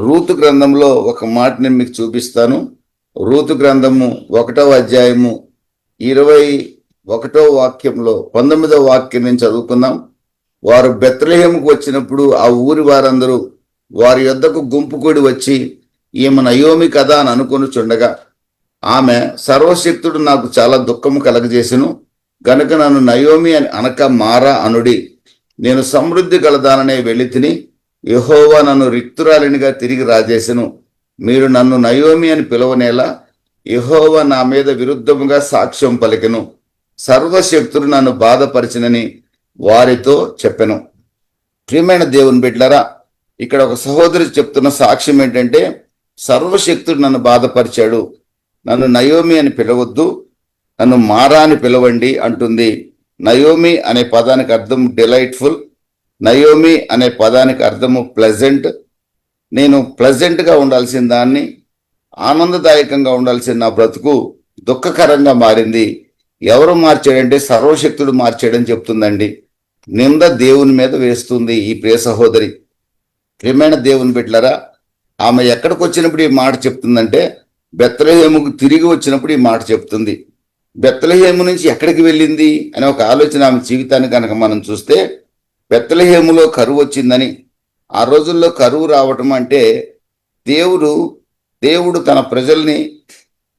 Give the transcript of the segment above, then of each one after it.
Ruth గ్రంథంలో ఒక మాట నేను మీకు చూపిస్తాను. రూతు గ్రంథము ఒకటవ అధ్యాయము ఇరవై ఒకటో వాక్యంలో పంతొమ్మిదవ వాక్యం నేను చదువుకుందాం. వారు బెత్లహేముకు వచ్చినప్పుడు ఆ ఊరి వారందరూ వారి యొద్దకు గుంపు కూడి వచ్చి ఈమె నయోమి కదా అని అనుకుని చుండగా ఆమె సర్వశక్తుడు నాకు చాలా దుఃఖము కలగజేసెను. గనుక నన్ను నయోమి అని అనక మారా అనుడి. నేను సమృద్ధి గలదాననే వెళ్ళి తిని యహోవా నన్ను రిక్తురాలినిగా తిరిగి రాజేసెను. మీరు నన్ను నయోమి అని పిలవనేలా యహోవా నా మీద విరుద్ధముగా సాక్ష్యం పలికెను. సర్వశక్తుడు నన్ను బాధపరిచినని వారితో చెప్పెను. ప్రియమైన దేవుని బిడ్డలరా ఇక్కడ ఒక సహోదరి చెప్తున్న సాక్ష్యం ఏంటంటే సర్వశక్తుడు నన్ను బాధపరిచాడు. నన్ను నయోమి అని పిలవద్దు నన్ను మారా అని పిలవండి అంటుంది. నయోమి అనే పదానికి అర్థం డిలైట్ఫుల్ నయోమి అనే పదానికి అర్థము ప్లెజెంట్ నేను ప్లెజెంట్గా ఉండాల్సిన దాన్ని ఆనందదాయకంగా ఉండాల్సిన నా బ్రతుకు దుఃఖకరంగా మారింది. ఎవరు మార్చాడంటే సర్వశక్తుడు మార్చాడని చెప్తుందండి. నింద దేవుని మీద వేస్తుంది ఈ ప్రియ సహోదరి. ప్రియమైన దేవుని బిడ్డలరా ఆమె ఎక్కడికి వచ్చినప్పుడు ఈ మాట చెప్తుందంటే బెత్తలహేముకు తిరిగి వచ్చినప్పుడు ఈ మాట చెప్తుంది. బెత్తలహేము నుంచి ఎక్కడికి వెళ్ళింది అనే ఒక ఆలోచన ఆమె జీవితాన్ని కనుక మనం చూస్తే బెత్తలహేములో కరువు వచ్చిందని. ఆ రోజుల్లో కరువు రావటం అంటే దేవుడు దేవుడు తన ప్రజల్ని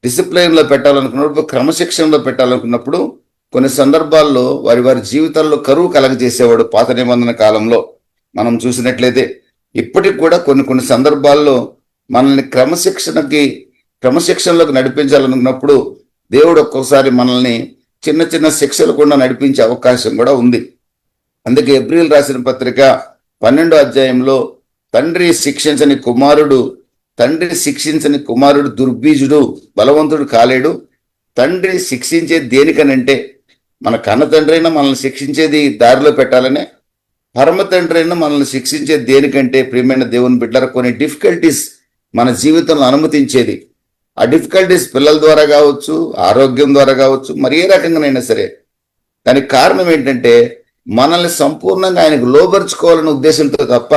డిసిప్లైన్లో పెట్టాలనుకున్నప్పుడు క్రమశిక్షణలో పెట్టాలనుకున్నప్పుడు కొన్ని సందర్భాల్లో వారి వారి జీవితాల్లో కరువు కలగజేసేవాడు పాత నిబంధన కాలంలో మనం చూసినట్లయితే. ఇప్పటికి కూడా కొన్ని కొన్ని సందర్భాల్లో మనల్ని క్రమశిక్షణకి క్రమశిక్షణలోకి నడిపించాలనుకున్నప్పుడు దేవుడు ఒక్కోసారి మనల్ని చిన్న చిన్న శిక్షలు కూడా నడిపించే అవకాశం కూడా ఉంది. అందుకే ఏప్రిల్ రాసిన పత్రిక పన్నెండో అధ్యాయంలో తండ్రి శిక్షించని కుమారుడు తండ్రి శిక్షించని కుమారుడు దుర్బీజుడు బలవంతుడు కాలేడు. తండ్రి శిక్షించే దేనికనంటే మన కన్న తండ్రి అయినా మనల్ని శిక్షించేది దారిలో పెట్టాలనే పరమ తండ్రి అయినా మనల్ని శిక్షించే దేనికంటే ప్రియమైన దేవుని బిడ్డల కొన్ని డిఫికల్టీస్ మన జీవితంలో అనుమతించేది. ఆ డిఫికల్టీస్ పిల్లల ద్వారా కావచ్చు ఆరోగ్యం ద్వారా కావచ్చు మరి ఏ రకంగానైనా సరే. దానికి కారణం ఏంటంటే మనల్ని సంపూర్ణంగా ఆయనకు లోబరుచుకోవాలనే ఉద్దేశంతో తప్ప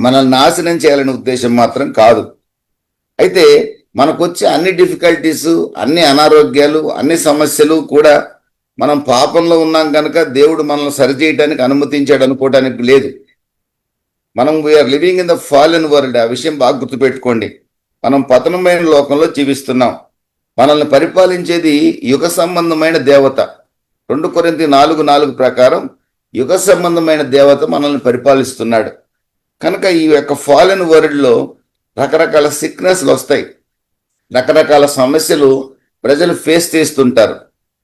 మనల్ని నాశనం చేయాలనే ఉద్దేశం మాత్రం కాదు. అయితే మనకొచ్చే అన్ని డిఫికల్టీస్ అన్ని అనారోగ్యాలు అన్ని సమస్యలు కూడా మనం పాపంలో ఉన్నాం కనుక దేవుడు మనల్ని సరిచేయటానికి అనుమతించాడు అనుకోవడానికి లేదు. మనం we are living in the fallen world ఆ విషయం బాగా గుర్తుపెట్టుకోండి. మనం పతనమైన లోకంలో జీవిస్తున్నాం. మనల్ని పరిపాలించేది యుగ సంబంధమైన దేవత. రెండు కొరింతి నాలుగు నాలుగు ప్రకారం యుగ సంబంధమైన దేవత మనల్ని పరిపాలిస్తున్నాడు. కనుక ఈ యొక్క ఫాలెన్ వరల్డ్లో రకరకాల సిక్నెస్లు వస్తాయి. రకరకాల సమస్యలు ప్రజలు ఫేస్ చేస్తుంటారు.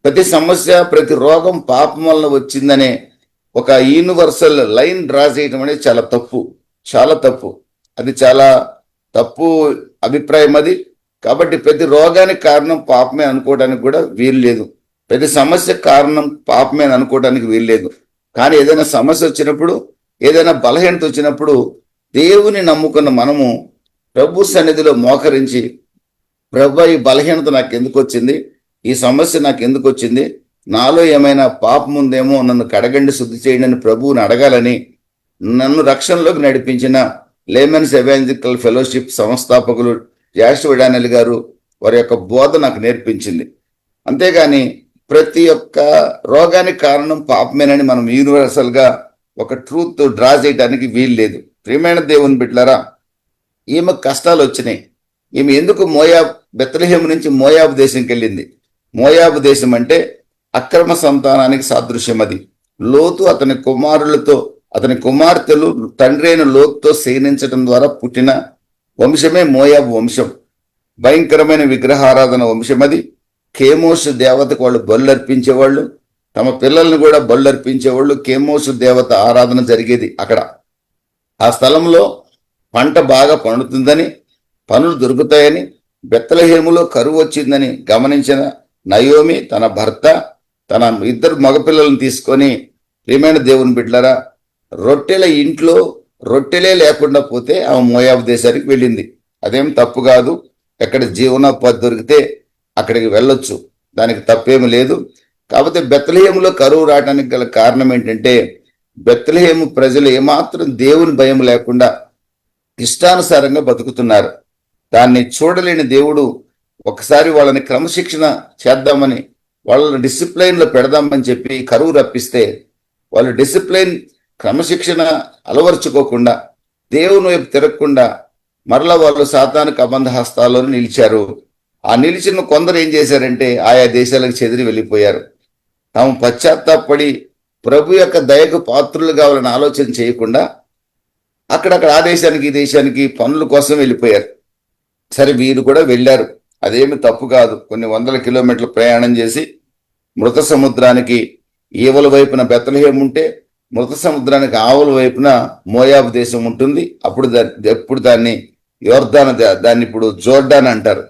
ప్రతి సమస్య ప్రతి రోగం పాపం వలన వచ్చిందనే ఒక యూనివర్సల్ లైన్ డ్రా చేయడం అనేది చాలా తప్పు. చాలా తప్పు. అది చాలా తప్పు అభిప్రాయం అది. కాబట్టి ప్రతి రోగానికి కారణం పాపమే అనుకోవడానికి కూడా వీలు లేదు. ప్రతి సమస్య కారణం పాపమే అని అనుకోవడానికి వీలు లేదు కానీ ఏదైనా సమస్య వచ్చినప్పుడు ఏదైనా బలహీనత వచ్చినప్పుడు దేవుని నమ్ముకున్న మనము ప్రభు సన్నిధిలో మోకరించి ప్రభు ఈ బలహీనత నాకు ఎందుకు వచ్చింది? ఈ సమస్య నాకు ఎందుకు వచ్చింది? నాలో ఏమైనా పాపం ఉందేమో నన్ను కడగండి శుద్ధి చేయండి అని ప్రభువుని అడగాలని నన్ను రక్షణలోకి నడిపించిన లేమెన్స్ ఎవాంజికల్ ఫెలోషిప్ సంస్థాపకులు జాషువ గారు వారి యొక్క బోధ నాకు నేర్పించింది. అంతేగాని ప్రతి ఒక్క రోగానికి కారణం పాపమేనని మనం యూనివర్సల్గా ఒక ట్రూత్ డ్రా చేయడానికి వీలు లేదు. ప్రియమైన దేవుని బిడ్డలారా ఈమె కష్టాలు వచ్చినాయి. ఈమె ఎందుకు మోయాబ్ బెత్తలహేము నుంచి మోయాబు దేశంకి వెళ్ళింది? మోయాబు దేశం అంటే అక్రమ సంతానానికి సాదృశ్యం అది. లోతు అతని కుమారులతో అతని కుమార్తెలు తండ్రి అయిన లోతుతో సేనించడం ద్వారా పుట్టిన వంశమే మోయాబు వంశం. భయంకరమైన విగ్రహారాధన వంశం అది. కేమోసు దేవతకు వాళ్ళు బళ్ళు అర్పించేవాళ్ళు తమ పిల్లల్ని కూడా బళ్ళు అర్పించేవాళ్ళు కేమోసు దేవత ఆరాధన జరిగేది అక్కడ. ఆ స్థలంలో పంట బాగా పండుతుందని పనులు దొరుకుతాయని బెత్తలహేములో కరువు వచ్చిందని గమనించిన నయోమి తన భర్త తన ఇద్దరు మగపిల్లలను తీసుకొని ప్రియమైన దేవుని బిడ్డలరా రొట్టెల ఇంట్లో రొట్టెలే లేకుండా పోతే ఆమె మోయాబు దేశానికి వెళ్ళింది. అదేం తప్పు కాదు. ఎక్కడ జీవనోపాధి దొరికితే అక్కడికి వెళ్ళొచ్చు. దానికి తప్పేమి లేదు. కాకపోతే బెత్తలహేములో కరువు రావడానికి గల కారణం ఏంటంటే బెత్తలహేము ప్రజలు ఏమాత్రం దేవుని భయం లేకుండా ఇష్టానుసారంగా బతుకుతున్నారు. దాన్ని చూడలేని దేవుడు ఒకసారి వాళ్ళని క్రమశిక్షణ చేద్దామని వాళ్ళని డిసిప్లైన్లో పెడదామని చెప్పి కరువు రప్పిస్తే వాళ్ళు డిసిప్లైన్ క్రమశిక్షణ అలవర్చుకోకుండా దేవుని వైపు తిరగకుండా మరలా వాళ్ళు సాతానికి అబంధ హస్తాల్లో నిలిచారు. ఆ నిలిచిన కొందరు ఏం చేశారంటే ఆయా దేశాలకు చెదిరి వెళ్ళిపోయారు. తాము పశ్చాత్తాపడి ప్రభు యొక్క దయకు పాత్రులు కావాలని ఆలోచన చేయకుండా అక్కడక్కడ ఆ దేశానికి ఈ దేశానికి పనుల కోసం వెళ్ళిపోయారు. సరే వీరు కూడా వెళ్ళారు. అదేమి తప్పు కాదు. కొన్ని వందల కిలోమీటర్లు ప్రయాణం చేసి మృత సముద్రానికి ఈవల వైపున బెత్తలహేం ఉంటే మృత సముద్రానికి ఆవుల వైపున మోయాబ్ దేశం ఉంటుంది. అప్పుడు దా- ఎప్పుడు దాన్ని యోర్దాన్ దా- దాన్ని ఇప్పుడు జోర్డాన్ అంటారు.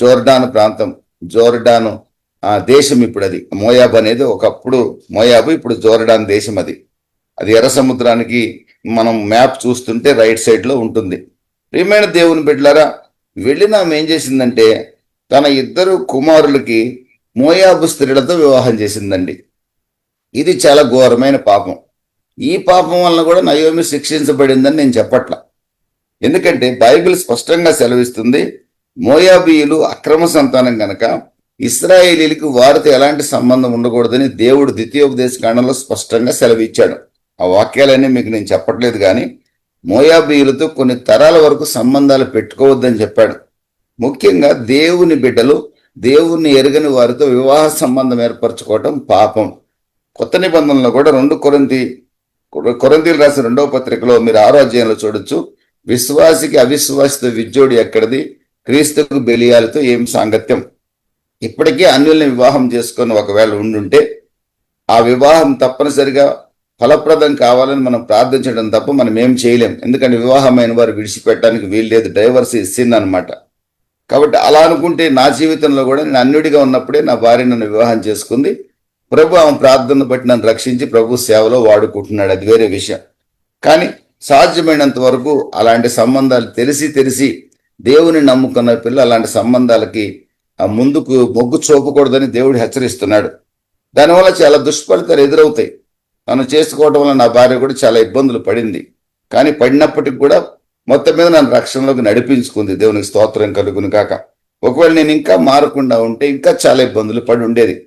జోర్డాన్ ప్రాంతం జోర్డాను ఆ దేశం ఇప్పుడు అది మోయాబ్ అనేది ఒకప్పుడు మోయాబు ఇప్పుడు జోర్డాన్ దేశం అది. అది ఎర్ర సముద్రానికి మనం మ్యాప్ చూస్తుంటే రైట్ సైడ్లో ఉంటుంది. ప్రియమైన దేవుని బిడ్డలారా వెళ్ళిన ఆమె ఏం చేసిందంటే తన ఇద్దరు కుమారులకి మోయాబు స్త్రీలతో వివాహం చేసిందండి. ఇది చాలా ఘోరమైన పాపం. ఈ పాపం వలన కూడా నయోమి శిక్షించబడిందని నేను చెప్పట్లా. ఎందుకంటే బైబిల్ స్పష్టంగా సెలవిస్తుంది మోయాబీయులు అక్రమ సంతానం గనక ఇస్రాయేలీలకు వారితో ఎలాంటి సంబంధం ఉండకూడదని దేవుడు ద్వితీయోపదేశ కాండంలో స్పష్టంగా సెలవిచ్చాడు. ఆ వాక్యాలన్నీ మీకు నేను చెప్పట్లేదు కానీ మోయాబీయులతో కొన్ని తరాల వరకు సంబంధాలు పెట్టుకోవద్దని చెప్పాడు. ముఖ్యంగా దేవుని బిడ్డలు దేవుణ్ణి ఎరగని వారితో వివాహ సంబంధం ఏర్పరచుకోవటం పాపం. కొత్త నిబంధనలో కూడా రెండు కొరంతి కొరంతీలు రాసిన రెండవ పత్రికలో మీరు ఆరోగ్యంలో చూడొచ్చు. విశ్వాసికి అవిశ్వాసిత విజ్జోడి ఎక్కడిది? క్రీస్తుకు బెలియాలతో ఏం సాంగత్యం? ఇప్పటికీ అన్యుల్ని వివాహం చేసుకొని ఒకవేళ ఉండుంటే ఆ వివాహం తప్పనిసరిగా ఫలప్రదం కావాలని మనం ప్రార్థించడం తప్ప మనం ఏం చేయలేం. ఎందుకంటే వివాహమైన వారు విడిచిపెట్టడానికి వీల్లేదు. డైవర్స్ ఇస్తుంది అనమాట కాబట్టి అలా అనుకుంటే నా జీవితంలో కూడా నేను అన్యుడిగా ఉన్నప్పుడే నా భార్య నన్ను వివాహం చేసుకుంది. ప్రభు ఆమె ప్రార్థన బట్టి నన్ను రక్షించి ప్రభు సేవలో వాడుకుంటున్నాడు. అది వేరే విషయం. కానీ సాధ్యమైనంత వరకు అలాంటి సంబంధాలు తెలిసి తెలిసి దేవుని నమ్ముకున్న పిల్ల అలాంటి సంబంధాలకి ఆ ముందుకు మొగ్గు చూపకూడదని దేవుడు హెచ్చరిస్తున్నాడు. దానివల్ల చాలా దుష్ఫలితాలు ఎదురవుతాయి. నన్ను చేసుకోవడం వల్ల నా భార్య కూడా చాలా ఇబ్బందులు పడింది. కానీ పడినప్పటికి కూడా మొత్తం మీద నన్ను రక్షణలోకి నడిపించుకుంది. దేవునికి స్తోత్రం కలుగును కాక ఒకవేళ నేను ఇంకా మారకుండా ఉంటే ఇంకా చాలా ఇబ్బందులు పడి ఉండేది.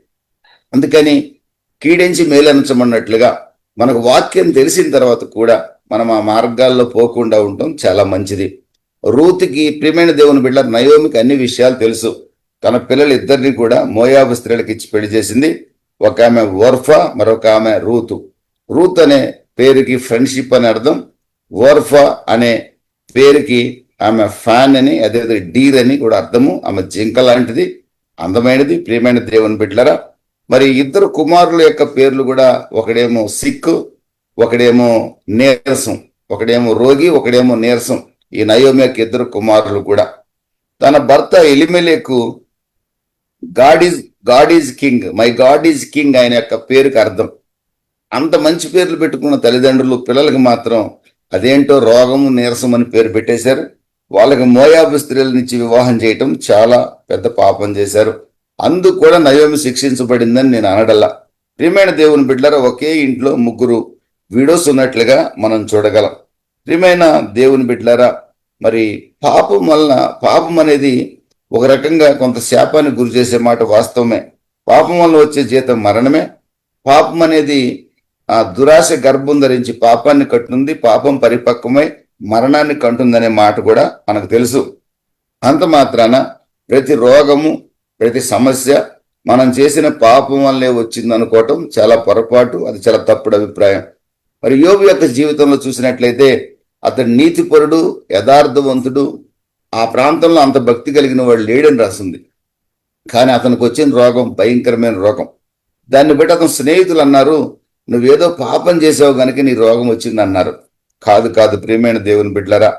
అందుకని కీడించి మేలనించమన్నట్లుగా మనకు వాక్యం తెలిసిన తర్వాత కూడా మనం ఆ మార్గాల్లో పోకుండా ఉండటం చాలా మంచిది. రూతికి ప్రియమైన దేవుని బిడ్డ నయోమికి అన్ని విషయాలు తెలుసు. తన పిల్లలు ఇద్దరిని కూడా మోయాబు స్త్రీలకు ఇచ్చి పెళ్ళి చేసింది. ఒక ఆమె ఓర్ఫా మరొక ఆమె రూతు. రూత్ అనే పేరుకి ఫ్రెండ్షిప్ అని అర్థం. ఓర్ఫా అనే పేరుకి ఆమె ఫ్యాన్ అని అదే డీర్ అని కూడా అర్థము. ఆమె జింక లాంటిది అందమైనది. ప్రియమైన దేవుని బిడ్డలరా మరి ఇద్దరు కుమారుల యొక్క పేర్లు కూడా ఒకడేమో సిక్ ఒకడేమో నీరసం ఒకడేమో రోగి ఒకడేమో నీరసం. ఈ నయోమియాకి ఇద్దరు కుమారులు కూడా. తన భర్త Elimelech God is God is king my God is king ఆయన యొక్క పేరుకి అర్థం. అంత మంచి పేర్లు పెట్టుకున్న తల్లిదండ్రులు పిల్లలకి మాత్రం అదేంటో రోగము నీరసం అని పేరు పెట్టేశారు. వాళ్ళకి మోయాబు స్త్రీల నుంచి వివాహం చేయటం చాలా పెద్ద పాపం చేశారు. అందుకు కూడా నయోమి శిక్షించబడిందని నేను అనడల్లా. ప్రియమైన దేవుని బిడ్డలారా ఒకే ఇంట్లో ముగ్గురు వీడోస్ ఉన్నట్లుగా మనం చూడగలం. ప్రియమైన దేవుని బిడ్డలారా మరి పాపం వలన పాపం అనేది ఒక రకంగా కొంత శాపానికి గురి చేసే మాట వాస్తవమే. పాపం వల్ల వచ్చే జీతం మరణమే. పాపం అనేది ఆ దురాశ గర్భం ధరించి పాపాన్ని కట్టుతుంది పాపం పరిపక్వమై మరణాన్ని కంటుందనే మాట కూడా మనకు తెలుసు. అంత మాత్రాన ప్రతి రోగము ప్రతి సమస్య మనం చేసిన పాపం వల్లే వచ్చింది అనుకోవటం చాలా పొరపాటు అది చాలా తప్పుడు అభిప్రాయం. మరి యోగు యొక్క జీవితంలో చూసినట్లయితే అతడు నీతిపరుడు యథార్థవంతుడు. ఆ ప్రాంతంలో అంత భక్తి కలిగిన వాడు లేడని రాసింది. కానీ అతనికి వచ్చిన రోగం భయంకరమైన రోగం. దాన్ని బట్టి అతను స్నేహితులు అన్నారు నువ్వేదో పాపం చేసావు కనుక నీ రోగం వచ్చింది అన్నారు. కాదు కాదు ప్రియమైన దేవుని బిడ్లరా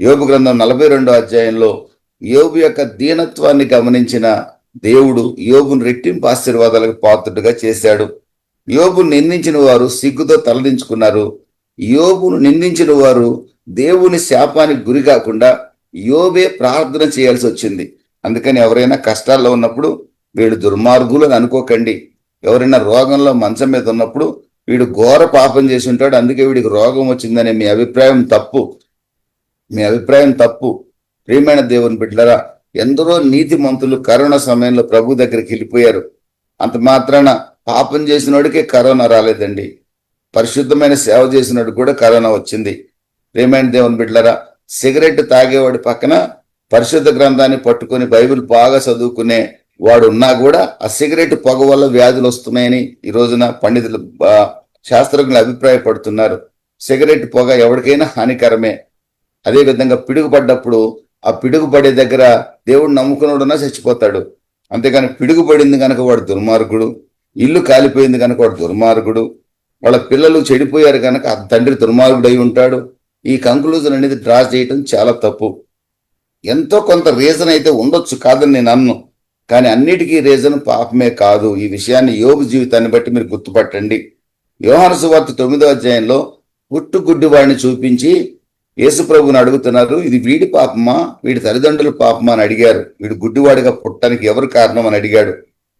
యోగు గ్రంథం నలభై రెండో అధ్యాయంలో యోగు యొక్క దీనత్వాన్ని గమనించిన దేవుడు యోగును రెట్టింపు ఆశీర్వాదాలకు పాత్రుడుగా చేశాడు. యోబును నిందించిన వారు సిగ్గుతో తలదించుకున్నారు. యోబును నిందించిన వారు దేవుని శాపానికి గురి కాకుండా యోబే ప్రార్థన చేయాల్సి వచ్చింది. అందుకని ఎవరైనా కష్టాల్లో ఉన్నప్పుడు వీడు దుర్మార్గులు అని అనుకోకండి. ఎవరైనా రోగంలో మంచం మీద ఉన్నప్పుడు వీడు ఘోర పాపం చేసి ఉంటాడు. అందుకే వీడికి రోగం వచ్చిందనే మీ అభిప్రాయం తప్పు. మీ అభిప్రాయం తప్పు. ప్రియమైన దేవుని బిడ్డలరా ఎందరో నీతిమంతులు కరోనా సమయంలో ప్రభు దగ్గరికి వెళ్ళిపోయారు. అంత మాత్రాన పాపం చేసినోడికే కరోనా రాలేదండి. పరిశుద్ధమైన సేవ చేసినట్టు కూడా కరోనా వచ్చింది. రిమైండ్ దేవుని బిడ్లరా సిగరెట్ తాగేవాడి పక్కన పరిశుద్ధ గ్రంథాన్ని పట్టుకొని బైబిల్ బాగా చదువుకునే వాడు ఉన్నా కూడా ఆ సిగరెట్ పొగ వల్ల వ్యాధులు వస్తున్నాయని ఈ రోజున పండితులు శాస్త్రజ్ఞులు అభిప్రాయపడుతున్నారు. సిగరెట్ పొగ ఎవరికైనా హానికరమే. అదేవిధంగా పిడుగుపడ్డప్పుడు ఆ పిడుగుపడే దగ్గర దేవుడు నమ్ముకున్నాడున్నా చచ్చిపోతాడు. అంతేకాని పిడుగుపడింది కనుక వాడు దుర్మార్గుడు ఇల్లు కాలిపోయింది కనుక వాడు దుర్మార్గుడు వాళ్ళ పిల్లలు చెడిపోయారు కనుక ఆ తండ్రి దుర్మార్గుడై ఉంటాడు. ఈ కంక్లూజన్ అనేది డ్రా చేయటం చాలా తప్పు. ఎంతో కొంత రీజన్ అయితే ఉండొచ్చు కాదని నేను అన్ను కానీ అన్నిటికీ రీజన్ పాపమే కాదు. ఈ విషయాన్ని యోగ జీవితాన్ని బట్టి మీరు గుర్తుపట్టండి. యోహాను వార్త తొమ్మిదో అధ్యాయంలో పుట్టుగుడ్డి వాడిని చూపించి యేసుప్రభుని అడుగుతున్నారు ఇది వీడి పాపమా? వీడి తల్లిదండ్రుల పాపమా? అని అడిగారు. వీడు గుడ్డివాడిగా పుట్టడానికి ఎవరు కారణం అని అడిగాడు.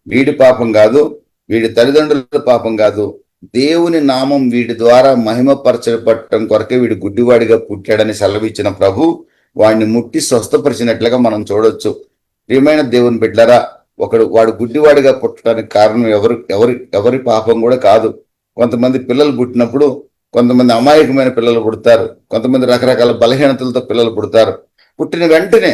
వీడి పాపం కాదు వీడి తల్లిదండ్రుల పాపం కాదు. దేవుని నామం వీడి ద్వారా మహిమపరచబట్టడం కొరకే వీడు గుడ్డివాడిగా పుట్టాడని సెలవిచ్చిన ప్రభు వాడిని ముట్టి స్వస్థపరిచినట్లుగా మనం చూడొచ్చు. ప్రియమైన దేవుని బిడ్డరా ఒకడు వాడు గుడ్డివాడిగా పుట్టడానికి కారణం ఎవరు ఎవరి ఎవరి పాపం కూడా కాదు. కొంతమంది పిల్లలు పుట్టినప్పుడు కొంతమంది అమాయకమైన పిల్లలు పుడతారు. కొంతమంది రకరకాల బలహీనతలతో పిల్లలు పుడతారు. పుట్టిన వెంటనే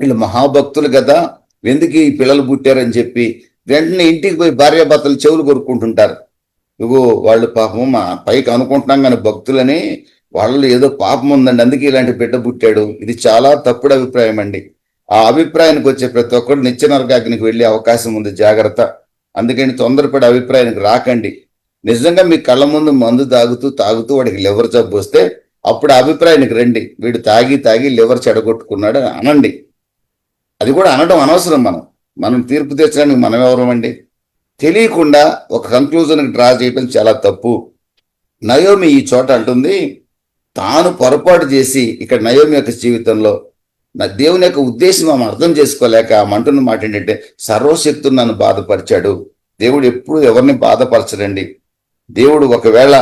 వీళ్ళు మహాభక్తులు కదా ఎందుకు ఈ పిల్లలు పుట్టారని చెప్పి వెంటనే ఇంటికి పోయి భార్యాభర్తలు చెవులు కొరుక్కుంటుంటారు. ఇగో వాళ్ళు పాపం మా పైకి అనుకుంటున్నాం కానీ భక్తులని వాళ్ళలో ఏదో పాపం ఉందండి. అందుకే ఇలాంటి బిడ్డ పుట్టాడు. ఇది చాలా తప్పుడు అభిప్రాయం అండి. ఆ అభిప్రాయానికి వచ్చే ప్రతి ఒక్కరు నిత్య నరకాగ్నికి వెళ్ళే అవకాశం ఉంది. జాగ్రత్త. అందుకని తొందరపడి అభిప్రాయానికి రాకండి. నిజంగా మీ కళ్ళ ముందు మందు తాగుతూ తాగుతూ వాడికి లివర్ జబ్బు వస్తే అప్పుడు అభిప్రాయానికి రండి. వీడు తాగి తాగి లివర్ చెడగొట్టుకున్నాడు అనండి. అది కూడా అనడం అనవసరం మనం. మనం తీర్పు తెచ్చడానికి మనం ఎవరమండి తెలియకుండా ఒక కంక్లూజన్కి డ్రా చేయడం చాలా తప్పు. నయోమి ఈ చోట అంటుంది తాను పొరపాటు చేసి ఇక్కడ నయోమి యొక్క జీవితంలో నా దేవుని యొక్క ఉద్దేశం ఆమె అర్థం చేసుకోలేక ఆమె అంటున్న మాట ఏంటంటే సర్వశక్తుడు నన్ను బాధపరిచాడు. దేవుడు ఎప్పుడు ఎవరిని బాధపరచడండి. దేవుడు ఒకవేళ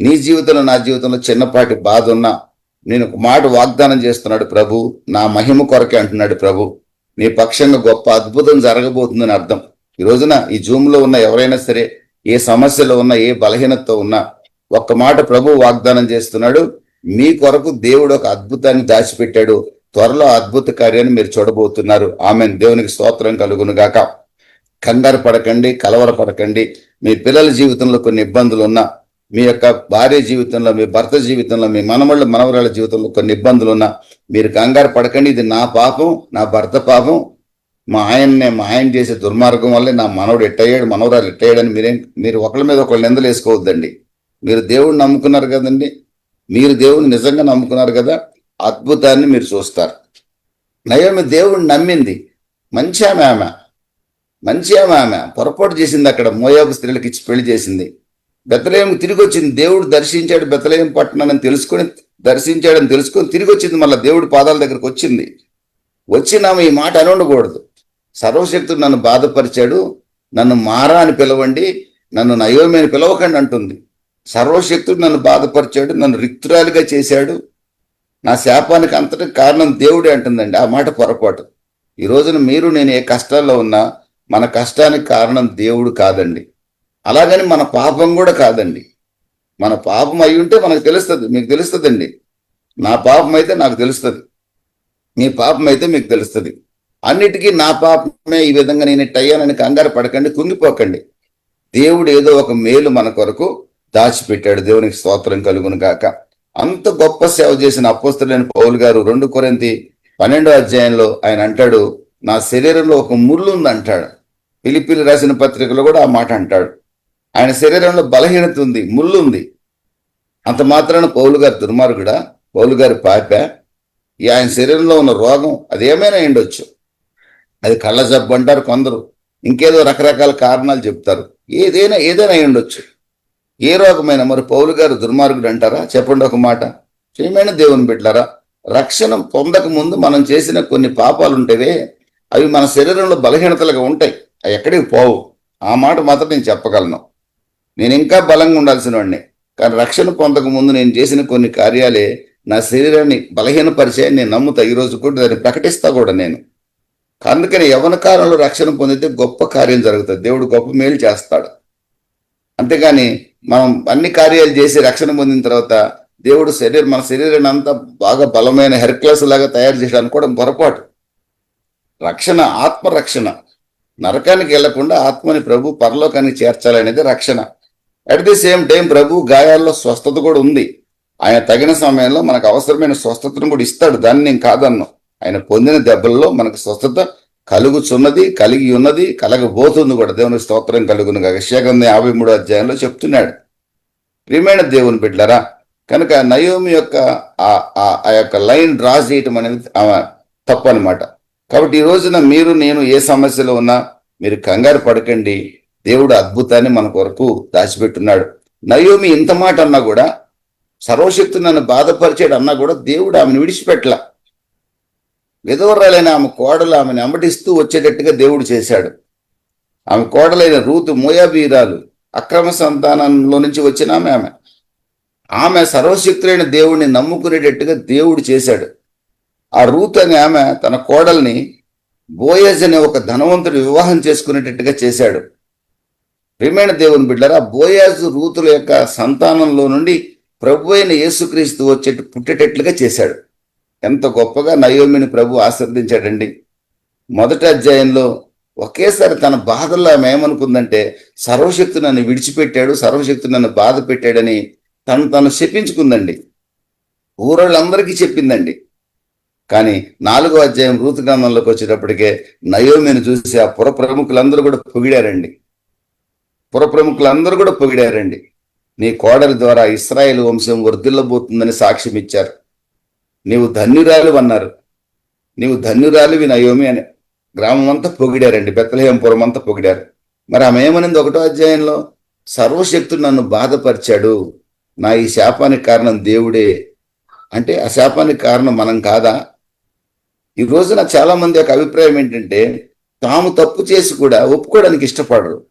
నీ జీవితంలో నా జీవితంలో చిన్నపాటి బాధ ఉన్నా నేను ఒక మాట వాగ్దానం చేస్తున్నాడు ప్రభు నా మహిమ కొరకే అంటున్నాడు ప్రభు. నీ పక్షంగా గొప్ప అద్భుతం జరగబోతుందని అర్థం. ఈ రోజున ఈ జూమ్లో ఉన్న ఎవరైనా సరే ఏ సమస్యలో ఉన్నా ఏ బలహీనతతో ఉన్నా ఒక్క మాట ప్రభు వాగ్దానం చేస్తున్నాడు. మీ కొరకు దేవుడు ఒక అద్భుతాన్ని దాచిపెట్టాడు. త్వరలో అద్భుత కార్యాన్ని మీరు చూడబోతున్నారు. ఆమె దేవునికి స్తోత్రం కలుగును గాక. కంగారు పడకండి కలవర పడకండి. మీ పిల్లల జీవితంలో కొన్ని ఇబ్బందులు ఉన్నా మీ యొక్క భార్య జీవితంలో మీ భర్త జీవితంలో మీ మనమళ్ళ మనవరాల జీవితంలో కొన్ని ఇబ్బందులు ఉన్నా మీరు కంగారు పడకండి. ఇది నా పాపం నా భర్త పాపం. మా ఆయన్నే మా ఆయన చేసే దుర్మార్గం వల్లే నా మనవడు ఎట్టయ్యాడు మనవరాలు ఎట్టయ్యాడని మీరేం మీరు ఒకళ్ళ మీద ఒకళ్ళు నిందలు వేసుకోవద్దండి. మీరు దేవుడిని నమ్ముకున్నారు కదండి. మీరు దేవుడిని నిజంగా నమ్ముకున్నారు కదా అద్భుతాన్ని మీరు చూస్తారు. నయోమి దేవుడిని నమ్మింది. మంచి ఆమె ఆమె. మంచి ఆమె ఆమె. పొరపాటు చేసింది అక్కడ మోయాబు స్త్రీలకు ఇచ్చి పెళ్ళి చేసింది. బెత్తలేం తిరిగి వచ్చింది. దేవుడు దర్శించాడు బెత్తలేం పట్టణాన్ని తెలుసుకొని దర్శించాడని తెలుసుకొని తిరిగి వచ్చింది. మళ్ళీ దేవుడి పాదాల దగ్గరకు వచ్చింది. వచ్చినామ ఈ మాట అని ఉండకూడదు. సర్వశక్తుడు నన్ను బాధపరిచాడు నన్ను మారా అని పిలవండి నన్ను నయోమి అని పిలవకండి అంటుంది. సర్వశక్తుడు నన్ను బాధపరిచాడు నన్ను రిక్తురాలుగా చేశాడు. నా శాపానికి అంతటి కారణం దేవుడే అంటుందండి ఆ మాట పొరపాటు. ఈ రోజున మీరు నేను ఏ కష్టాల్లో ఉన్నా మన కష్టానికి కారణం దేవుడు కాదండి. అలాగని మన పాపం కూడా కాదండి. మన పాపం అయి ఉంటే మనకు తెలుస్తుంది మీకు తెలుస్తుందండి. నా పాపం అయితే నాకు తెలుస్తుంది. మీ పాపం అయితే మీకు తెలుస్తుంది. అన్నిటికీ నా పాపమే ఈ విధంగా నేను అయ్యానని కంగారు పడకండి కుంగిపోకండి. దేవుడు ఏదో ఒక మేలు మన కొరకు దాచిపెట్టాడు. దేవునికి స్తోత్రం కలుగును గాక. అంత గొప్ప సేవ చేసిన అపోస్తులైన పౌలు గారు రెండు కొరంతి పన్నెండో అధ్యాయంలో ఆయన అంటాడు నా శరీరంలో ఒక ముళ్ళు ఉంది అంటాడు పిలిపిలి రాసిన పత్రికలో కూడా ఆ మాట అంటాడు. ఆయన శరీరంలో బలహీనత ఉంది ముళ్ళు ఉంది. అంత మాత్రాన పౌలు గారు దుర్మార్గుడా? పౌలు గారి పాప? ఈ ఆయన శరీరంలో ఉన్న రోగం అదేమైనా ఉండొచ్చు అది కళ్ళ జబ్బు అంటారు కొందరు. ఇంకేదో రకరకాల కారణాలు చెప్తారు. ఏదైనా ఏదైనా అయి ఉండొచ్చు. ఏ రోగమైన మరి పౌలు గారు దుర్మార్గుడు అంటారా? చెప్పండి ఒక మాట. చేయమైన దేవుని బిడ్డలారా రక్షణ పొందక ముందు మనం చేసిన కొన్ని పాపాలు ఉంటేవే అవి మన శరీరంలో బలహీనతలుగా ఉంటాయి. అవి ఎక్కడికి పోవు. ఆ మాట మాత్రం నేను చెప్పగలను. నేను ఇంకా బలంగా ఉండాల్సిన వాడిని. కానీ రక్షణ పొందక ముందు నేను చేసిన కొన్ని కార్యాలే నా శరీరాన్ని బలహీనపరిచే నేను నమ్ముతా. ఈ రోజు కూడా దాన్ని ప్రకటిస్తా కూడా నేను. అందుకని యవన కాలంలో రక్షణ పొందితే గొప్ప కార్యం జరుగుతుంది. దేవుడు గొప్ప మేలు చేస్తాడు. అంతేగాని మనం అన్ని కార్యాలు చేసి రక్షణ పొందిన తర్వాత దేవుడు శరీరం మన శరీరాన్ని అంతా బాగా బలమైన హెర్క్లస్ లాగా తయారు చేయడానికి కూడా పొరపాటు. రక్షణ ఆత్మ రక్షణ నరకానికి వెళ్ళకుండా ఆత్మని ప్రభు పరలోకానికి చేర్చాలనేది రక్షణ. అట్ ది సేమ్ టైం ప్రభు గాయాల్లో స్వస్థత కూడా ఉంది. ఆయన తగిన సమయంలో మనకు అవసరమైన స్వస్థతను కూడా ఇస్తాడు. దాన్ని నేను కాదన్ను. ఆయన పొందిన దెబ్బల్లో మనకు స్వస్థత కలుగుచున్నది కలిగి ఉన్నది కలగబోతుంది కూడా. దేవుని స్తోత్రం కలుగును విషయగంధ యాభై మూడు అధ్యాయంలో చెప్తున్నాడు. ప్రియమైన దేవుని బిడ్డలరా కనుక నయోమి యొక్క ఆ- ఆ- ఆ యొక్క లైన్ డ్రా చేయటం అనేది ఆమె తప్పు అనమాట కాబట్టి ఈ రోజున మీరు నేను ఏ సమస్యలో ఉన్నా మీరు కంగారు పడకండి. దేవుడు అద్భుతాన్ని మన కొరకు దాచిపెట్టున్నాడు. నయోమి ఇంత మాట అన్నా కూడా సర్వశక్తి నన్ను బాధపరిచాడు అన్నా కూడా దేవుడు ఆమెను విడిచిపెట్టల. విధవరాలైన ఆమె కోడలు ఆమెను అమటిస్తూ వచ్చేటట్టుగా దేవుడు చేశాడు. ఆమె కోడలైన రూతు మోయాబీరాలు అక్రమ సంతానంలో నుంచి వచ్చిన ఆమె ఆమె. ఆమె సర్వశక్తులైన దేవుడిని నమ్ముకునేటట్టుగా దేవుడు చేశాడు. ఆ రూత్ అనే ఆమె తన కోడల్ని బోయజ్ అనే ఒక ధనవంతుడు వివాహం చేసుకునేటట్టుగా చేశాడు. ప్రియమైన దేవుని బిడ్డరా బోయాజ్ రూతుల యొక్క సంతానంలో నుండి ప్రభు అయిన యేసుక్రీస్తు వచ్చేట్టు పుట్టేటట్లుగా చేశాడు. ఎంత గొప్పగా నయోమిని ప్రభు ఆశ్రదించాడండి. మొదటి అధ్యాయంలో ఒకేసారి తన బాధల్లో ఆమె ఏమనుకుందంటే సర్వశక్తి నన్ను విడిచిపెట్టాడు సర్వశక్తి నన్ను బాధ పెట్టాడని తను తను చెప్పించుకుందండి. ఊరోళ్ళందరికీ చెప్పిందండి. కానీ నాలుగో అధ్యాయం రూతు గ్రంథంలోకి వచ్చేటప్పటికే నయోమిని చూసి ఆ పుర ప్రముఖులందరూ కూడా పొగిడారండి. పుర ప్రముఖులందరూ కూడా పొగిడారండి. నీ కోడలి ద్వారా ఇస్రాయేల్ వంశం వర్ధిల్లబోతుందని సాక్ష్యం ఇచ్చారు నీవు ధన్యురాలు అన్నారు నీవు ధన్యురాలివి నయోమి అని. గ్రామం అంతా పొగిడారండి. బెత్తలహేంపురం అంతా పొగిడారు. మరి ఆమె ఏమనింది ఒకటో అధ్యాయంలో? సర్వశక్తుడు నన్ను బాధపరిచాడు. నా ఈ శాపానికి కారణం దేవుడే. అంటే ఆ శాపానికి కారణం మనం కాదా? ఈ రోజున చాలా మంది యొక్క అభిప్రాయం ఏంటంటే తాము తప్పు చేసి కూడా ఒప్పుకోవడానికి ఇష్టపడరు.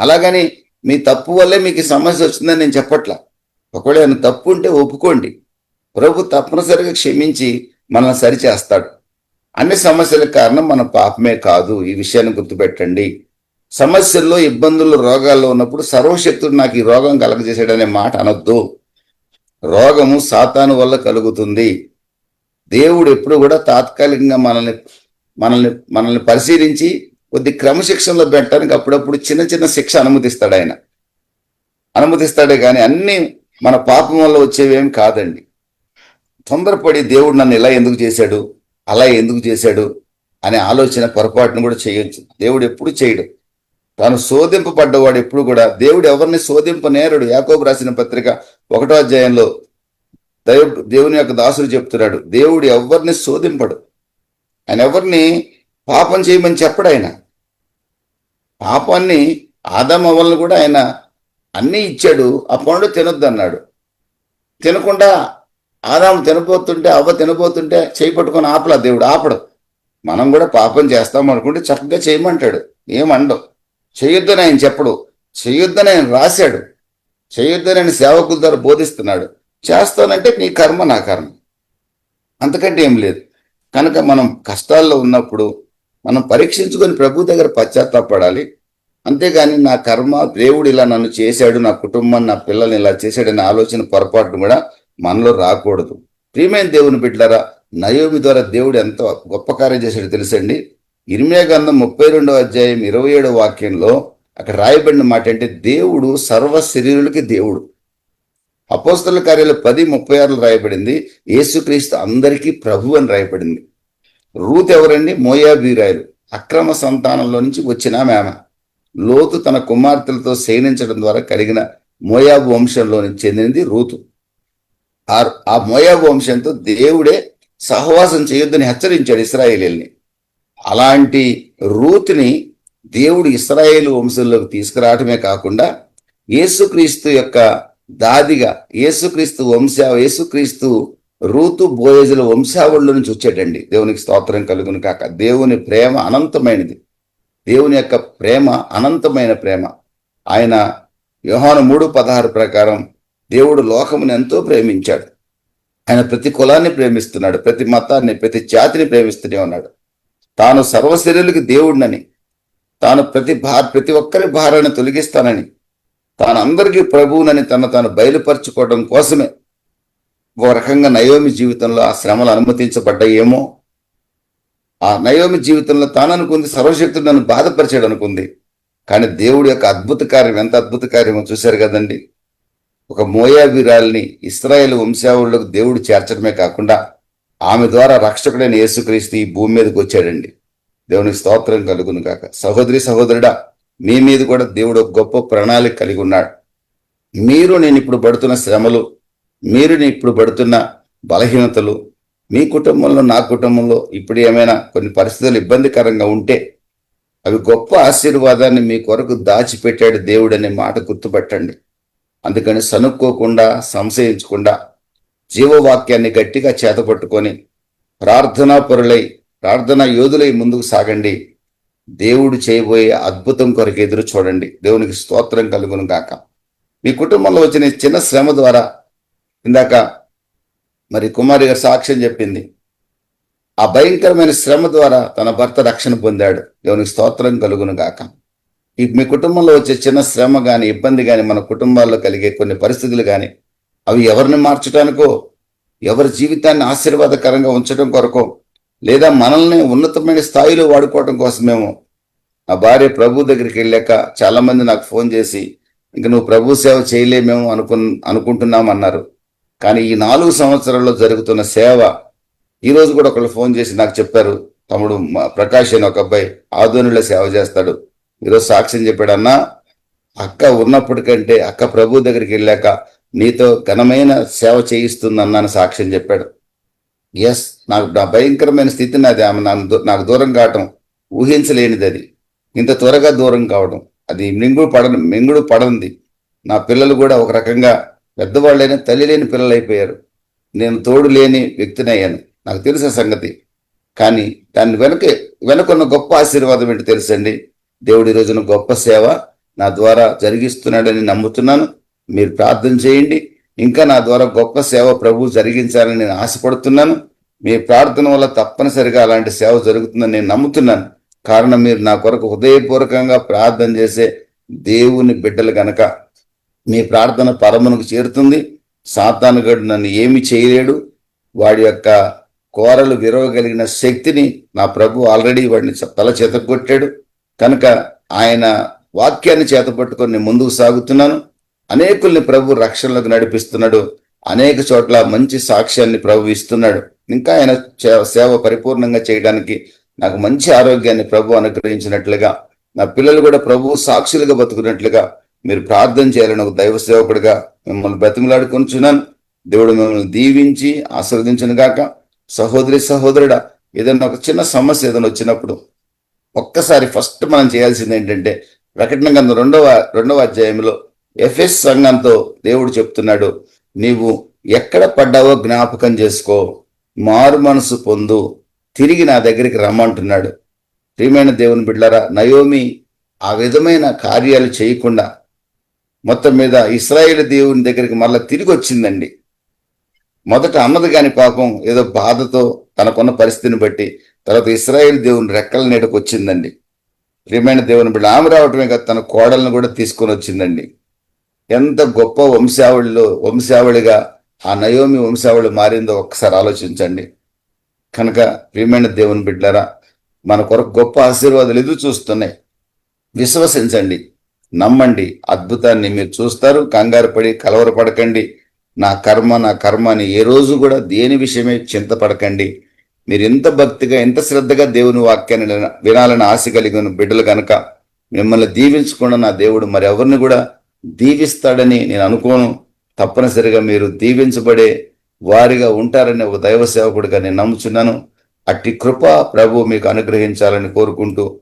అలాగని మీ తప్పు వల్లే మీకు సమస్య వచ్చిందని నేను చెప్పట్లా. ఒకవేళ తప్పు ఉంటే ఒప్పుకోండి. ప్రభు తప్పనిసరిగా క్షమించి మనల్ని సరిచేస్తాడు. అన్ని సమస్యలకు కారణం మన పాపమే కాదు. ఈ విషయాన్ని గుర్తుపెట్టండి. సమస్యల్లో ఇబ్బందులు రోగాల్లో ఉన్నప్పుడు సర్వశక్తుడు నాకు ఈ రోగం కలగజేసాడనే మాట అనొద్దు. రోగము సాతాను వల్ల కలుగుతుంది. దేవుడు ఎప్పుడు కూడా తాత్కాలికంగా మనల్ని మనల్ని మనల్ని పరిశీలించి కొద్ది క్రమశిక్షణలో పెట్టడానికి అప్పుడప్పుడు చిన్న చిన్న శిక్ష అనుమతిస్తాడు ఆయన. అనుమతిస్తాడే కానీ అన్ని మన పాపం వల్ల వచ్చేవేం కాదండి. తొందరపడి దేవుడు నన్ను ఇలా ఎందుకు చేశాడు అలా ఎందుకు చేశాడు అనే ఆలోచన పొరపాటును కూడా చేయొచ్చు. దేవుడు ఎప్పుడు చేయడు. తాను శోధింపబడ్డవాడు ఎప్పుడు కూడా దేవుడు ఎవరిని శోధింపనేరడు యాకోబు రాసిన పత్రిక ఒకటో అధ్యాయంలో దేవుడు దేవుని యొక్క దాసుడు చెప్తున్నాడు దేవుడు ఎవరిని శోధింపడు? ఆయన ఎవరిని పాపం చేయమని చెప్పడు ఆయన. పాపాన్ని ఆదమవ్వలను కూడా ఆయన అన్నీ ఇచ్చాడు. ఆ పండు తినొద్దు అన్నాడు తినకుండా ఆదాము తినబోతుంటే అవ్వ తినబోతుంటే చేయి పట్టుకొని ఆపలా దేవుడు ఆపడు. మనం కూడా పాపం చేస్తాం అనుకుంటే చక్కగా చేయమంటాడు. ఏమండవు చేయొద్దని ఆయన చెప్పడు. చేయొద్దని ఆయన రాశాడు. చేయొద్దని ఆయన సేవకుల ద్వారా బోధిస్తున్నాడు. చేస్తానంటే నీ కర్మ నా కర్మ. అంతకంటే ఏం లేదు. కనుక మనం కష్టాల్లో ఉన్నప్పుడు మనం పరీక్షించుకొని ప్రభు దగ్గర పశ్చాత్తాపడాలి. అంతేగాని నా కర్మ దేవుడు ఇలా నన్ను చేశాడు నా కుటుంబం నా పిల్లల్ని ఇలా చేశాడనే ఆలోచన పొరపాటు కూడా మనలో రాకూడదు. ప్రియమైన దేవుని బిడ్డలారా నయోమి ద్వారా దేవుడు ఎంతో గొప్ప కార్యం చేశాడు తెలుసండి. ఇర్మియా గంధం ముప్పై రెండవ అధ్యాయం ఇరవై ఏడవ వాక్యంలో అక్కడ రాయబడిన మాట అంటే దేవుడు సర్వ శరీరులకి దేవుడు. అపోస్తల కార్యాలు పది ముప్పై ఆరులో రాయబడింది. యేసుక్రీస్తు అందరికీ ప్రభు అని రాయబడింది. రూత్ ఎవరండి? మోయాబీరాయలు. అక్రమ సంతానంలో నుంచి వచ్చిన ఆమె లోతు తన కుమార్తెలతో శయనించడం ద్వారా కలిగిన మోయాబు వంశంలో నుంచి చెందినది రూతు. ఆ ఆ మోయాబు వంశంతో దేవుడే సహవాసం చేయొద్దని హెచ్చరించాడు ఇస్రాయేలీల్ని. అలాంటి రూతుని దేవుడు ఇస్రాయేలు వంశంలోకి తీసుకురావటమే కాకుండా యేసుక్రీస్తు యొక్క దాదిగా యేసుక్రీస్తు వంశ యేసుక్రీస్తు రూతు బోయజుల వంశావళిలో నుంచి వచ్చాడండి దేవునికి స్తోత్రం కలుగును కాక. దేవుని ప్రేమ అనంతమైనది. దేవుని యొక్క ప్రేమ అనంతమైన ప్రేమ. ఆయన యోహాను మూడు పదహారు ప్రకారం దేవుడు లోకమును ఎంతో ప్రేమించాడు. ఆయన ప్రతి కులాన్ని ప్రేమిస్తున్నాడు ప్రతి మతాన్ని ప్రతి జాతిని ప్రేమిస్తూనే ఉన్నాడు. తాను సర్వశరీరులకి దేవుడినని తాను ప్రతి భార ప్రతి ఒక్కరి భారాన్ని తొలగిస్తానని తాను అందరికీ ప్రభువునని తన తాను బయలుపరచుకోవడం కోసమే ఒక రకంగా నయోమి జీవితంలో ఆ శ్రమలు అనుమతించబడ్డాయేమో. ఆ నయోమి జీవితంలో తాను అనుకుంది సర్వశక్తుడు నన్ను బాధపరిచాడు అనుకుంది. కానీ దేవుడి యొక్క అద్భుత కార్యం ఎంత అద్భుత కార్యమో చూశారు కదండి. ఒక మోయాబిరాల్ని ఇస్రాయేల్ వంశావళులకు దేవుడు చేర్చడమే కాకుండా ఆమె ద్వారా రక్షకుడైన యేసుక్రీస్తు ఈ భూమి మీదకి వచ్చాడండి. దేవునికి స్తోత్రం కలుగును కాక సహోదరి సహోదరుడా మీ మీద కూడా దేవుడు ఒక గొప్ప ప్రణాళిక కలిగి ఉన్నాడు. మీరు నేను ఇప్పుడు పడుతున్న శ్రమలు మీరు నేను ఇప్పుడు పడుతున్న బలహీనతలు మీ కుటుంబంలో నా కుటుంబంలో ఇప్పుడు ఏమైనా కొన్ని పరిస్థితులు ఇబ్బందికరంగా ఉంటే అవి గొప్ప ఆశీర్వాదాన్ని మీ కొరకు దాచిపెట్టాడు దేవుడు అనే మాట గుర్తుపెట్టండి. అందుకని సనుక్కోకుండా సంశయించకుండా జీవవాక్యాన్ని గట్టిగా చేతపట్టుకొని ప్రార్థనా పరులై ప్రార్థనా యోధులై ముందుకు సాగండి. దేవుడు చేయబోయే అద్భుతం కొరకు ఎదురు చూడండి. దేవునికి స్తోత్రం కలుగును గాక. మీ కుటుంబంలో వచ్చిన చిన్న శ్రమ ద్వారా ఇందాక మరి కుమారి గారు సాక్ష్యం చెప్పింది. ఆ భయంకరమైన శ్రమ ద్వారా తన భర్త రక్షణ పొందాడు. దేవునికి స్తోత్రం కలుగును గాక. ఈ మీ కుటుంబంలో వచ్చే చిన్న శ్రమ కానీ ఇబ్బంది కానీ మన కుటుంబాల్లో కలిగే కొన్ని పరిస్థితులు కానీ అవి ఎవరిని మార్చడానికో ఎవరి జీవితాన్ని ఆశీర్వాదకరంగా ఉంచడం కొరకో లేదా మనల్ని ఉన్నతమైన స్థాయిలో వాడుకోవడం కోసమేమో నా భార్య ప్రభు దగ్గరికి వెళ్ళాక చాలామంది నాకు ఫోన్ చేసి ఇంక నువ్వు ప్రభు సేవ చేయలేమేమో అనుకు అనుకుంటున్నామన్నారు. కానీ ఈ నాలుగు సంవత్సరాల్లో జరుగుతున్న సేవ ఈరోజు కూడా ఒకళ్ళు ఫోన్ చేసి నాకు చెప్పారు తమ్ముడు మా ప్రకాష్ అని ఒక అబ్బాయి ఆధోనిలో సేవ చేస్తాడు. ఈరోజు సాక్ష్యం చెప్పాడు అన్న అక్క ఉన్నప్పటికంటే అక్క ప్రభు దగ్గరికి వెళ్ళాక నీతో ఘనమైన సేవ చేయిస్తుందన్నాను సాక్ష్యం చెప్పాడు. ఎస్ నాకు నా భయంకరమైన స్థితి నాది. ఆమె నాకు దూ- నాకు దూరం కావటం ఊహించలేనిది అది ఇంత త్వరగా దూరం కావడం అది మింగుడు పడ మింగుడు పడంది. నా పిల్లలు కూడా ఒక రకంగా పెద్దవాళ్ళైనా తల్లి లేని పిల్లలు అయిపోయారు నేను తోడు లేని వ్యక్తినయ్యాను నాకు తెలిసిన సంగతి. కానీ దాని వెనక వెనుకున్న గొప్ప ఆశీర్వాదం ఏంటి తెలుసండి? దేవుడి రోజున గొప్ప సేవ నా ద్వారా జరిగిస్తున్నాడని నమ్ముతున్నాను. మీరు ప్రార్థన చేయండి. ఇంకా నా ద్వారా గొప్ప సేవ ప్రభు జరిగించాలని నేను ఆశపడుతున్నాను. మీ ప్రార్థన వల్ల తప్పనిసరిగా అలాంటి సేవ జరుగుతుందని నేను నమ్ముతున్నాను. కారణం మీరు నా కొరకు హృదయపూర్వకంగా ప్రార్థన చేసే దేవుని బిడ్డలు గనక మీ ప్రార్థన పరమునకు చేరుతుంది. సాతానుగడు నన్ను ఏమి చేయలేడు. వాడి యొక్క కోరలు విరవగలిగిన శక్తిని నా ప్రభు ఆల్రెడీ వాడిని తల చేతకొట్టాడు కనుక ఆయన వాక్యాన్ని చేతపట్టుకొని నేను ముందుకు సాగుతున్నాను. అనేకుల్ని ప్రభు రక్షణలకు నడిపిస్తున్నాడు. అనేక చోట్ల మంచి సాక్ష్యాన్ని ప్రభు ఇస్తున్నాడు. ఇంకా ఆయన చే- సేవ పరిపూర్ణంగా చేయడానికి నాకు మంచి ఆరోగ్యాన్ని ప్రభు అనుగ్రహించినట్లుగా నా పిల్లలు కూడా ప్రభు సాక్షులుగా బతుకున్నట్లుగా మీరు ప్రార్థన చేయాలని ఒక దైవ సేవకుడిగా మిమ్మల్ని బ్రతిమలాడుకొనిచున్నాను. దేవుడు మిమ్మల్ని దీవించి ఆశీర్వదించను గాక సహోదరి సహోదరుడా ఏదైనా ఒక చిన్న సమస్య ఏదైనా వచ్చినప్పుడు ఒక్కసారి ఫస్ట్ మనం చేయాల్సింది ఏంటంటే ప్రకటన గంధం రెండవ రెండవ అధ్యాయంలో ఎఫ్ఎస్ సంఘంతో దేవుడు చెప్తున్నాడు నీవు ఎక్కడ పడ్డావో జ్ఞాపకం చేసుకో మారు మనసు పొందు తిరిగి నా దగ్గరికి రమ్మంటున్నాడు. ప్రియమైన దేవుని బిడ్డలారా నయోమి ఆ విధమైన కార్యాలు చేయకుండా మొత్తం మీద ఇస్రాయేల్ దేవుని దగ్గరికి మళ్ళీ తిరిగి వచ్చిందండి. మొదట అన్నది కాని పాపం ఏదో బాధతో తనకున్న పరిస్థితిని బట్టి తర్వాత ఇస్రాయేల్ దేవుని రెక్కల నీడకు వచ్చిందండి. ప్రియమైన దేవుని బిడ్డ ఆమె రావటమే కాదు తన కోడలను కూడా తీసుకొని వచ్చిందండి. ఎంత గొప్ప వంశావళిలో వంశావళిగా ఆ నయోమి వంశావళి మారిందో ఒక్కసారి ఆలోచించండి. కనుక ప్రియమైన దేవుని బిడ్డరా మన కొరకు గొప్ప ఆశీర్వాదాలు ఎదురు చూస్తున్నాయి. విశ్వసించండి. నమ్మండి. అద్భుతాన్ని మీరు చూస్తారు. కంగారు పడి కలవరపడకండి. నా కర్మ నా కర్మ అని ఏ రోజు కూడా దేని విషయమే చింతపడకండి. మీరు ఎంత భక్తిగా ఎంత శ్రద్ధగా దేవుని వాక్యాన్ని వినాలని ఆశ కలిగిన బిడ్డలు కనుక మిమ్మల్ని దీవించకుండా నా దేవుడు మరి ఎవరిని కూడా దీవిస్తాడని నేను అనుకోను. తప్పనిసరిగా మీరు దీవించబడే వారిగా ఉంటారని ఒక దైవ సేవకుడిగా నేను నమ్ముచున్నాను. అట్టి కృప ప్రభు మీకు అనుగ్రహించాలని కోరుకుంటూ